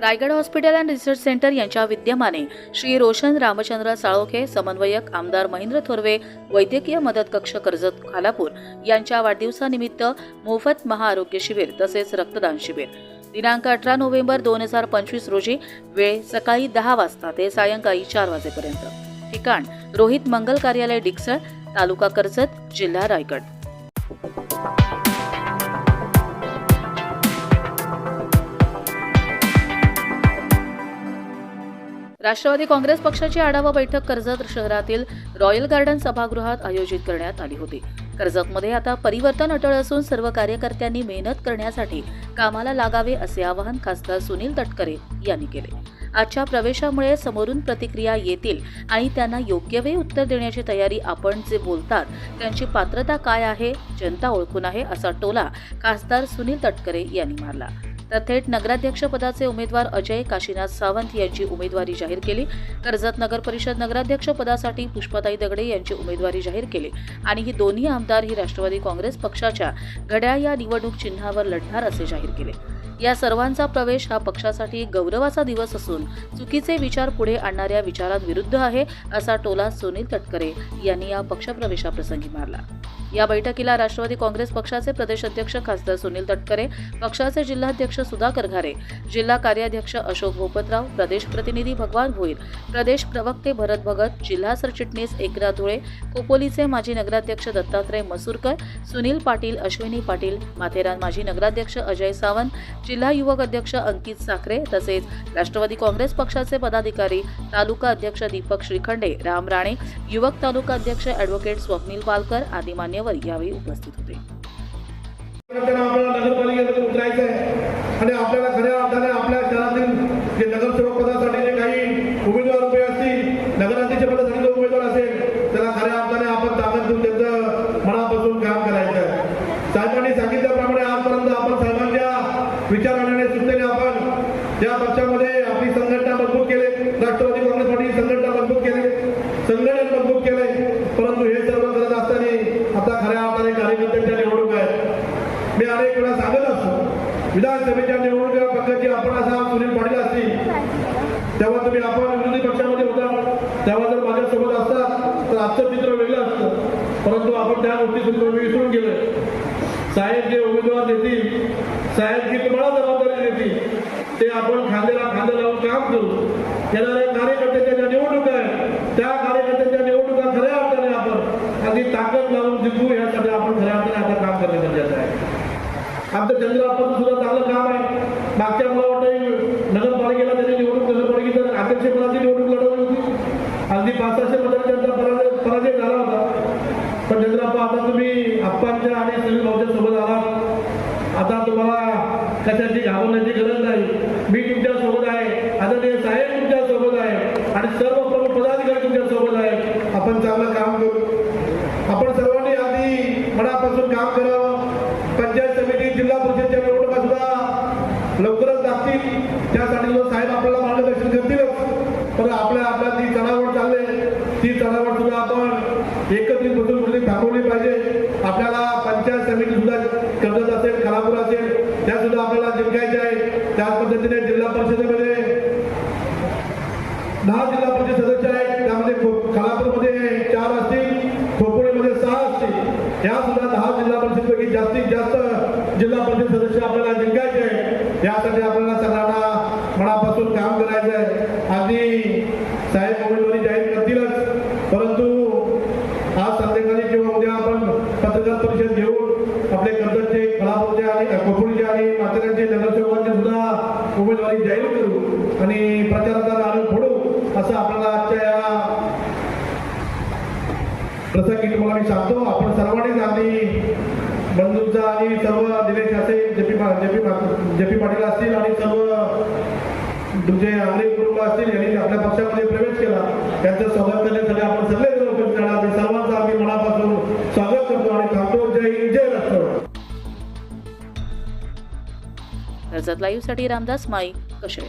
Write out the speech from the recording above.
Raigad hospital and research centre यांच्या विद्यमाने श्री रोशन रामचंद्र साळोखे समन्वयक आमदार महेंद्र थोरवे वैद्यकीय मदत कक्ष कर्जत खालापूर यांच्या वाढदिवसानिमित्त मोफत महाआरोग्य शिबिर तसेच रक्तदान शिबिर. दिनांक अठरा नोव्हेंबर दोन हजार पंचवीस रोजी वेळ सकाळी दहा वाजता ते सायंकाळी चार वाजेपर्यंत. ठिकाण रोहित मंगल कार्यालय डिक्सळ तालुका कर्जत जिल्हा रायगड. राष्ट्रवादी काँग्रेस पक्षाची आढावा बैठक कर्जत शहरातील रॉयल गार्डन सभागृहात आयोजित करण्यात आली होती. कर्जतमध्ये आता परिवर्तन अटळ असून सर्व कार्यकर्त्यांनी मेहनत करण्यासाठी कामाला लागावे असे आवाहन खासदार सुनील तटकरे यांनी केले. आजच्या प्रवेशामुळे समोरून प्रतिक्रिया येतील आणि त्यांना योग्य वेळी उत्तर देण्याची तयारी आपण जे बोलतात त्यांची पात्रता काय आहे जनता ओळखून आहे असा टोला खासदार सुनील तटकरे यांनी मारला. तर थेट नगराध्यक्षपदाचे उमेदवार अजय काशीनाथ सावंत यांची उमेदवारी जाहीर केली. कर्जत नगर परिषद नगराध्यक्ष पदासाठी पुष्पाताई दगडे यांची उमेदवारी जाहीर केली. आणि ही दोन्ही आमदार ही राष्ट्रवादी काँग्रेस पक्षाच्या घड्याळ या निवडणूक चिन्हावर लढणार असे जाहीर केले. या सर्वांचा प्रवेश हा पक्षासाठी गौरवाचा दिवस असून चुकीचे विचार पुढे आणणाऱ्या विचारांविरुद्ध आहे असा टोला सुनील तटकरे यांनी या पक्षप्रवेशाप्रसंगी मारला. या बैठकीला राष्ट्रवादी काँग्रेस पक्षाचे प्रदेश अध्यक्ष खासदार सुनील तटकरे पक्षाचे जिल्हाध्यक्ष सुधाकर घारे जिल्हा कार्याध्यक्ष अशोक भोपतराव प्रदेश प्रतिनिधी भगवान भोईर प्रदेश प्रवक्ते भरत भगत जिल्हा सरचिटणीस एकनाथ धुळे कोपोलीचे माजी नगराध्यक्ष दत्तात्रय मसूरकर सुनील पाटील अश्विनी पाटील माथेरान माजी नगराध्यक्ष अजय सावंत जिल्हा युवक अध्यक्ष अंकित साखरे तसेच राष्ट्रवादी काँग्रेस पक्षाचे पदाधिकारी तालुका अध्यक्ष दीपक श्रीखंडे राम राणे युवक तालुका अध्यक्ष ॲडव्होकेट स्वप्नील पालकर आदी मान्यवर यावेळी उपस्थित होते. आणि आपल्याला खऱ्या अर्थाने आपल्या शहरातील जे नगरसेवक पदासाठी जे काही उमेदवार उभे असतील नगराध्यक्ष पदासाठी जो उमेदवार असेल त्याला खऱ्या अर्थाने आपण ताकद देऊन त्यांचं मनापासून काम करायचं आहे साहेबांनी सांगितल्याप्रमाणे आजपर्यंत आपण साहेबांच्या विचाराने आपण. या पक्षामध्ये आपली संघटना मजबूत केले राष्ट्रवादी काँग्रेस पार्टी संघटना मजबूत केली संघटन मजबूत केले परंतु हे सर्व करत असताना आता खऱ्या अर्थाने कार्यकर्त्यांच्या निवडणूक आहेत. मी अनेक वेळा सांगत असतो विधानसभेच्या निवडणुका पक्षाची आपण असा सुनील पाटील असतील तेव्हा तुम्ही आपण विरोधी पक्षामध्ये होता तेव्हा जर माझ्यासोबत असतात तर आजचं चित्र वेगळं असतं. परंतु आपण त्या गोष्टी विसरून गेलोय. साहेब जे उमेदवार देतील साहेब जी तुम्हाला जबाबदारी देतील ते आपण खांद्याला खांदे लावून काम करू. येणाऱ्या कार्यकर्त्याच्या ज्या निवडणुका आहेत त्या कार्यकर्त्यांच्या निवडणुका खऱ्या अर्थाने आपण अगदी ताकद लावून जिंकू यासाठी आपण खऱ्या अर्थाने आता काम करणे गरजेचं आहे आमच्या चंद्रापासून सुद्धा चांगलं काम आहे. मागच्या मला वाटतं नगरपालिकेला त्यांनी निवडणूक नगरपालिकेच्या अध्यक्षपदाची निवडणूक लढवली होती. अगदी पाच सहाशे मतांनी त्यांचा पराजय पराजय झाला होता. पण चंद्राप्पा आता तुम्ही आप्पांच्या आणि सगळी भाऊच्या सोबत आलात. आता तुम्हाला कशाची घाबरण्याची गरज नाही. मी तुमच्यासोबत आहे. ते साहेब तुमच्यासोबत आहे आणि सर्व प्रमुख पदाधिकारी तुमच्यासोबत आहे आपण चांगलं काम करू आपण सर्वांनी अगदी मनापासून काम करावं पंचायत समिती जिल्हा परिषदच्या निवडणुका सुद्धा लवकरच लागतील त्यासाठी जो साहेब आपल्याला मार्गदर्शन करतीलच. पण आपल्या आपल्या ती चढावड चालले ती चढावड सुद्धा आपण एकत्रित बसून कुठेतरी थांबवली पाहिजे. आपल्याला पंचायत समिती सुद्धा कर्जत असेल खालापूर असेल त्या सुद्धा आपल्याला जिंकायच्या आहे त्याच पद्धतीने जिल्हा परिषदेमध्ये दहा जिल्हा परिषद सदस्य आहेत. त्यामध्ये खालापूरमध्ये चार असतील खोपोलीमध्ये सहा असतील. या सुद्धा दहा जिल्हा परिषदपैकी जास्तीत जास्त जिल्हा परिषद सदस्य आपल्याला जिंकायचे आहे. यासाठी आपल्याला सगळ्यांना मनापासून काम करायचं आहे. आधी साहेब उमेदवारी जाहीर करतीलच. परंतु आज संध्याकाळी किंवा उद्या आपण पत्रकार परिषद घेऊन आपले कर्जतचे खालापूरचे आणि खोपोलीचे आणि माथेरानचे नगरसेवकांचे सुद्धा उमेदवारी जाहीर करू आणि प्रचाराचा नारळ फोडू असं आपल्याला आजच्या या प्रसंगी तुम्हाला मी सांगतो. आपण सर्वांनीच आधी बंधूंचा आणि सर्व दिनेश असेल जेपी जेपी जेपी पाटील असतील आणि सर्व तुमचे आंग्रे कुटुंब असतील यांनी आपल्या पक्षामध्ये प्रवेश केला. त्यांचं स्वागत करण्यासाठी आपण सगळे जण उपस्थित राहणार. सर्वांचं आम्ही मनापासून स्वागत करतो आणि थांबतो. जय हिंद जय राष्ट्रवादी कर्जत लाईव्हसाठी रामदास माई कशळे